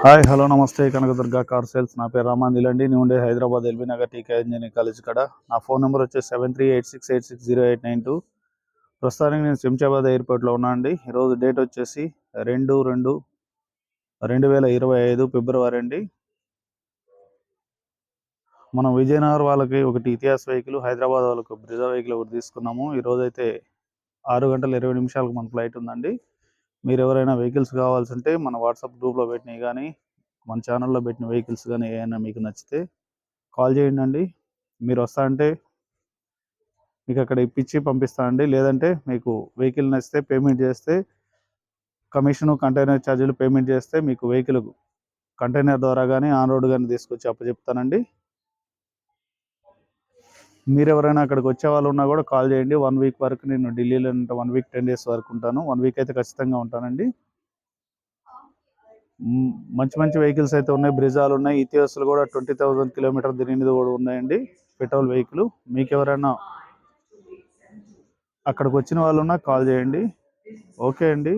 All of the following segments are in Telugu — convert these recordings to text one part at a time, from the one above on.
హాయ్ హలో నమస్తే. Kanakadurga car sales. నా పేరు రామాంజిల్ అండి నేను ఉండే Hyderabad LB Nagar TK engineering college కాడ. నా ఫోన్ నెంబర్ వచ్చేసి seven three eight six eight six zero eight nine two. ప్రస్తుతానికి నేను శంషాబాద్ ఎయిర్పోర్ట్లో ఉన్నా అండి. ఈరోజు డేట్ వచ్చేసి రెండు రెండు రెండు వేల ఇరవై ఐదు ఫిబ్రవరి అండి. మనం విజయనగర్ వాళ్ళకి ఒకటి ఇతిహాస్ వెహికల్ హైదరాబాద్ వాళ్ళకి బ్రిజా వెహికల్ ఒకటి తీసుకున్నాము. ఈరోజైతే ఆరు గంటల ఇరవై నిమిషాలకు మన ఫ్లైట్ ఉందండి. మీరు ఎవరైనా వెహికల్స్ కావాల్సి ఉంటే మన వాట్సాప్ గ్రూప్లో పెట్టినవి కానీ మన ఛానల్లో పెట్టిన వెహికల్స్ కానీ ఏమైనా మీకు నచ్చితే కాల్ చేయండి అండి మీరు వస్తా అంటే మీకు అక్కడ ఇప్పించి పంపిస్తా అండి లేదంటే మీకు వెహికల్ నచ్చితే పేమెంట్ చేస్తే కమిషను కంటైనర్ ఛార్జీలు పేమెంట్ చేస్తే మీకు వెహికల్ కంటైనర్ ద్వారా కానీ ఆన్ రోడ్ కానీ తీసుకొచ్చి అప్పచెప్తానండి మీరు ఎవరైనా అక్కడికి వచ్చే వాళ్ళు ఉన్నా కూడా కాల్ చేయండి. వన్ వీక్ వరకు నేను ఢిల్లీలో ఉంటాను వన్ వీక్ టెన్ డేస్ వరకు ఉంటాను. వన్ వీక్ అయితే ఖచ్చితంగా ఉంటానండి. మంచి మంచి వెహికల్స్ అయితే ఉన్నాయి. బ్రిజాలు ఉన్నాయి. ఇతిహాసాలు కూడా ట్వంటీ థౌజండ్ కిలోమీటర్ తిరిగినది కూడా ఉన్నాయండి. Petrol vehicle. మీకు ఎవరైనా అక్కడికి వచ్చిన వాళ్ళున్నా కాల్ చేయండి. ఓకే అండి.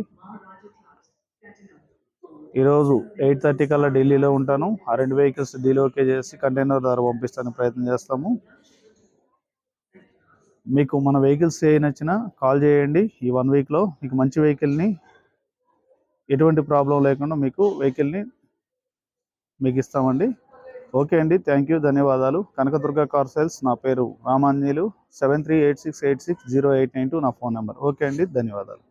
ఈరోజు ఎయిట్ థర్టీ కల్లా ఢిల్లీలో ఉంటాను. ఆ రెండు వెహికల్స్ డీలోకే చేసి కంటైనర్ ద్వారా పంపిస్తానికి ప్రయత్నం చేస్తాము. మీకు మన వెహికల్స్ ఏ నచ్చినా కాల్ చేయండి. ఈ వన్ వీక్లో మీకు మంచి వెహికల్ని ఎటువంటి ప్రాబ్లం లేకుండా మీకు వెహికల్ని మీకు ఇస్తామండి. ఓకే అండి. Thank you. ధన్యవాదాలు. కనకదుర్గ కార్ సేల్స్ నా పేరు Ramanjeelu seven three eight six eight six zero eight nine two నా ఫోన్ నెంబర్. ఓకే అండి. ధన్యవాదాలు.